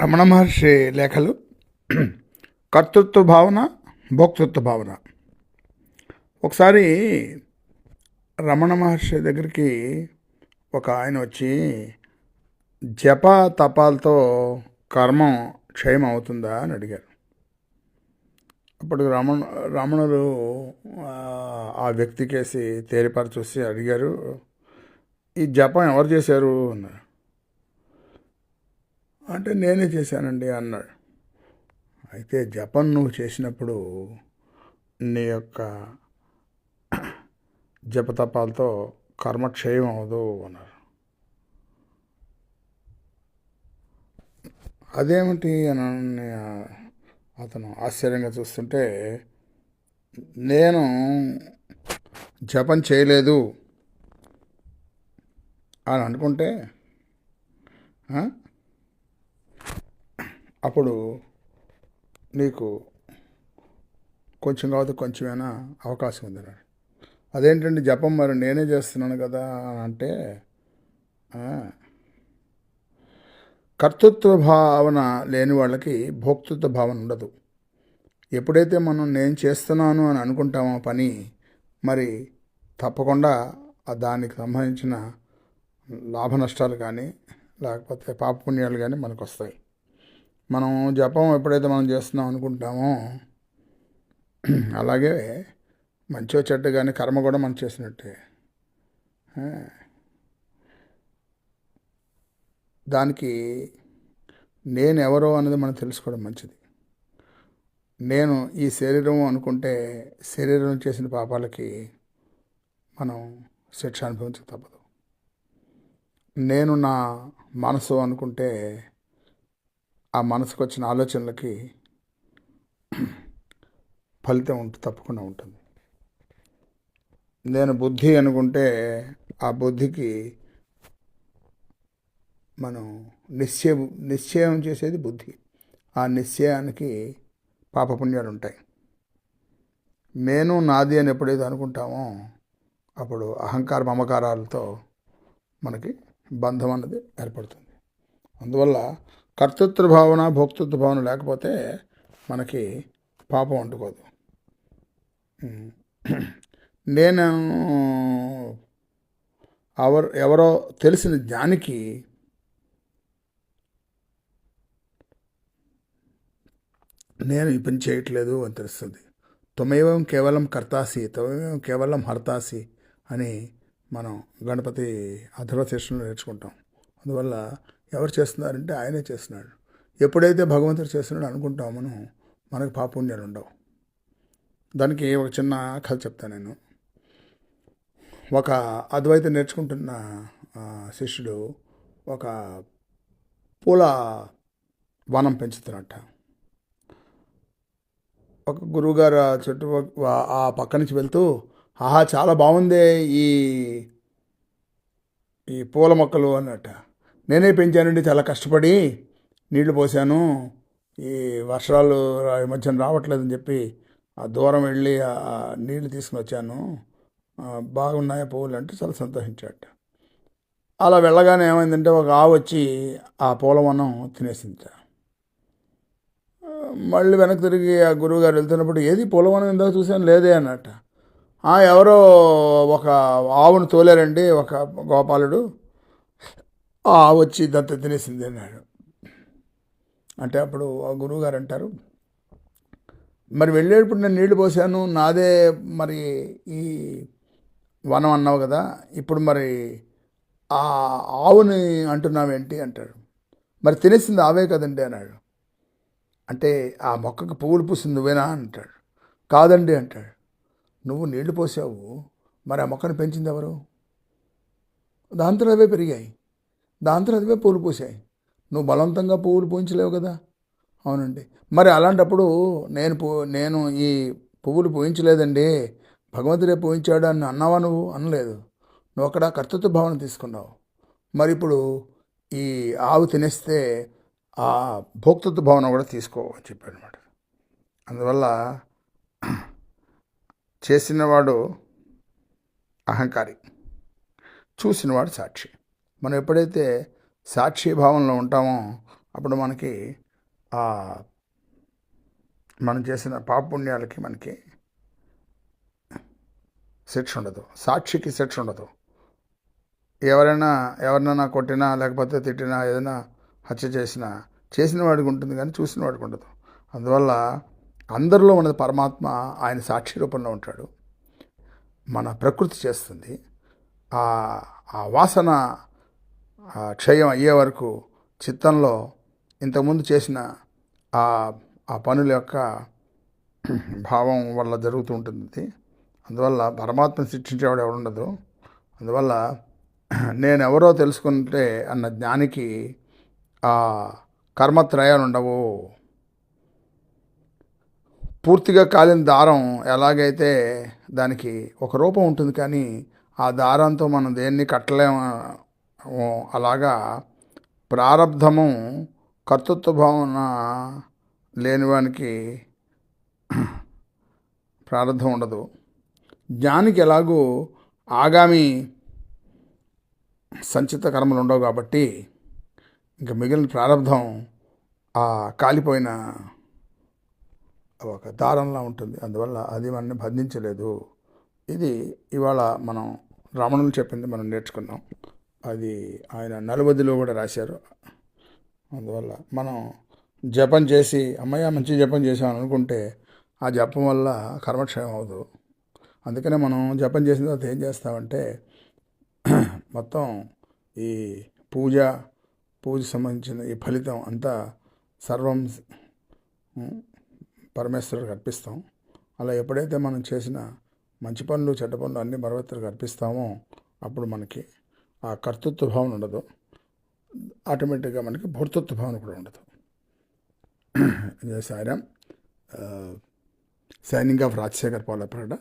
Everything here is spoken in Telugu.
రమణ మహర్షి లేఖలు కర్తృత్వ భావన భోక్తృత్వ భావన. ఒకసారి రమణ మహర్షి దగ్గరికి ఒక ఆయన వచ్చి జప తపాలతో కర్మం క్షయం అవుతుందా? అని అడిగారు. అప్పుడు రమణ రమణులు ఆ, వ్యక్తికేసి తేరిపార చూసి అడిగారు ఈ జపం ఎవరు చేశారు? అన్నారు. అంటే నేనే చేశానండి అన్నాడు. అయితే జపం నువ్వు చేసినప్పుడు నీ యొక్క జపతపాలతో కర్మక్షయం అవదు అన్నారు. అదేమిటి అని అతను ఆశ్చర్యంగా చూస్తుంటే నేను జపం చేయలేదు అని అనుకుంటే అప్పుడు నీకు కొంచెం కాదు కొంచెమైనా అవకాశం ఉంది అన్నాడు అదేంటండి జపం మరి నేనే చేస్తున్నాను కదా అని అంటే కర్తృత్వ భావన లేని వాళ్ళకి భోక్తృత్వ భావన ఉండదు. ఎప్పుడైతే మనం నేను చేస్తున్నాను అని అనుకుంటామో పని మరి తప్పకుండా దానికి సంబంధించిన లాభ నష్టాలు కానీ లేకపోతే పాపపుణ్యాలు కానీ మనకు వస్తాయి మనం జపం ఎప్పుడైతే మనం చేస్తున్నాం అనుకుంటామో అలాగే మంచో చెడ్డ కానీ కర్మ కూడా మనం చేసినట్టే. దానికి నేను ఎవరో అన్నది మనం తెలుసుకోవడం మంచిది. నేను ఈ శరీరం అనుకుంటే శరీరం చేసిన పాపాలకి మనం శిక్ష అనుభవించక తప్పదు. నేను నా మనసు అనుకుంటే ఆ మనసుకు వచ్చిన ఆలోచనలకి ఫలితం ఉంటు తప్పకుండా ఉంటుంది. నేను బుద్ధి అనుకుంటే ఆ బుద్ధికి మనం నిశ్చయం నిశ్చయం చేసేది బుద్ధి. ఆ నిశ్చయానికి పాపపుణ్యాలు ఉంటాయి నేను నాది అని ఎప్పుడైతే అనుకుంటామో అప్పుడు అహంకార మమకారాలతో మనకి బంధం అన్నది ఏర్పడుతుంది. అందువల్ల కర్తృత్వ భావన భోక్తృత్వ భావన లేకపోతే మనకి పాపం అంటుకోదు. నేను ఎవరు ఎవరో తెలిసిన జ్ఞానికి నేను ఈ పని చేయట్లేదు అని తెలుస్తుంది. త్వమేవం కేవలం కర్తాసి త్వమేవం కేవలం హర్తాసి అని మనం గణపతి అధర్వశేషంలో నేర్చుకుంటాం. అందువల్ల ఎవరు చేస్తున్నారంటే ఆయనే చేస్తున్నాడు. ఎప్పుడైతే భగవంతుడు చేస్తున్నాడు అనుకుంటాం మనం మనకు పాపుణ్యాలు ఉండవు. దానికి ఒక చిన్న కథ చెప్తాను నేను. ఒక అద్వైత నేర్చుకుంటున్న శిష్యుడు ఒక పూల వనం పెంచుతున్నట్ట ఒక గురువుగారు చుట్టూ ఆ పక్క నుంచి వెళ్తూ ఆహా చాలా బాగుందే ఈ ఈ పూల మొక్కలు అన్నట్ట. నేనే పెంచానండి చాలా కష్టపడి నీళ్ళు పోసాను. ఈ వర్షాలు రా- ఈ మధ్యన రావట్లేదని చెప్పి ఆ దూరం వెళ్ళి ఆ నీళ్ళు తీసుకుని వచ్చాను. బాగున్నాయా బాగున్నాయి పువ్వులు అంటే చాలా సంతోషించాట అలా వెళ్ళగానే ఏమైందంటే ఒక ఆవు వచ్చి ఆ పూలవనం తినేసింది మళ్ళీ వెనక్కి తిరిగి ఆ గురువుగారు వెళ్తున్నప్పుడు ఏది పూలవనం ఇందాక చూసాను లేదే అన్నట్ట ఎవరో ఒక ఆవును తోలారండి ఒక గోపాలుడు. వచ్చి దత్త తినేసింది అన్నాడు. అంటే అప్పుడు ఆ గురువుగారు అంటారు మరి వెళ్ళేటప్పుడు నేను నీళ్ళు పోసాను నాదే మరి ఈ వనం అన్నావు కదా ఇప్పుడు మరి ఆ ఆవుని అంటున్నావేంటి? అంటాడు. మరి తినేసింది ఆవే కదండి అన్నాడు. అంటే ఆ మొక్కకు పువ్వులు పూసింది నువ్వేనా? అంటాడు. కాదండి అంటాడు. నువ్వు నీళ్ళు పోసావు మరి ఆ మొక్కను పెంచింది ఎవరు? దాంతో అవే పెరిగాయి. దాంతో అదివే పువ్వులు పూసాయి. నువ్వు బలవంతంగా పువ్వులు పూయించలేవు కదా? అవునండి. మరి అలాంటప్పుడు నేను పూ నేను ఈ పువ్వులు పూయించలేదండి. భగవంతుడే పూయించాడు అని అన్నావా నువ్వు? అనలేదు. నువ్వు అక్కడ కర్తృత్వ భావన తీసుకున్నావు. మరి ఇప్పుడు ఈ ఆవు తినేస్తే ఆ భోక్తృత్వ భావన కూడా తీసుకో అని చెప్పాడు అనమాట అందువల్ల చేసినవాడు అహంకారి. చూసినవాడు సాక్షి. మనం ఎప్పుడైతే సాక్షి భావంలో ఉంటామో అప్పుడు మనకి ఆ మనం చేసిన పాపపుణ్యాలకి మనకి శిక్ష ఉండదు. సాక్షికి శిక్ష ఉండదు. ఎవరైనా ఎవరినైనా కొట్టినా లేకపోతే తిట్టినా ఏదైనా హత్య చేసినా చేసిన వాడికి ఉంటుంది కానీ చూసిన వాడికి ఉండదు. అందువల్ల అందరిలో ఉన్నది పరమాత్మ ఆయన సాక్షి రూపంలో ఉంటాడు. మన ప్రకృతి చేస్తుంది. ఆ ఆ వాసన ఆ క్షయం అయ్యే వరకు చిత్తంలో ఇంతకుముందు చేసిన ఆ ఆ పనుల యొక్క భావం వల్ల జరుగుతూ ఉంటుంది అందువల్ల పరమాత్మ శిక్షించేవాడు ఎవడుండదు అందువల్ల నేనెవరో తెలుసుకుంటే అన్న జ్ఞానికి ఆ కర్మత్రయాలు ఉండవు. పూర్తిగా కాలిన దారం ఎలాగైతే దానికి ఒక రూపం ఉంటుంది కానీ ఆ దారంతో మనం దేన్ని కట్టలేము అలాగా ప్రారంధము కర్తృత్వ భావన లేనివానికి ప్రారంధం ఉండదు. జ్ఞానికి ఎలాగూ ఆగామి సంచిత కర్మలు ఉండవు కాబట్టి ఇంకా మిగిలిన ప్రారంధం ఆ కాలిపోయిన ఒక దారంలా ఉంటుంది. అందువల్ల అది మనల్ని బంధించలేదు. ఇది ఇవాళ మనం రమణులు చెప్పింది మనం నేర్చుకున్నాం. అది ఆయన నలుబదిలో కూడా రాశారు. అందువల్ల మనం జపం చేసి అమ్మయ్య మంచి జపం చేసాం అనుకుంటే ఆ జపం వల్ల కర్మక్షయం అవ్వదు అందుకనే మనం జపం చేసిన తర్వాత ఏం చేస్తామంటే మొత్తం ఈ పూజ పూజ సంబంధించిన ఈ ఫలితం అంతా సర్వం పరమేశ్వరుడికి అర్పిస్తాం. అలా ఎప్పుడైతే మనం చేసిన మంచి పనులు చెడ్డ పనులు అన్ని భగవంతుడికి అర్పిస్తామో అప్పుడు మనకి ఆ కర్తృత్వ భావన ఉండదు. ఆటోమేటిక్గా మనకి భర్తృత్వ భావన కూడా ఉండదు. సారం సైనింగ్ ఆఫ్ రాజశేఖర్ పాలపరడ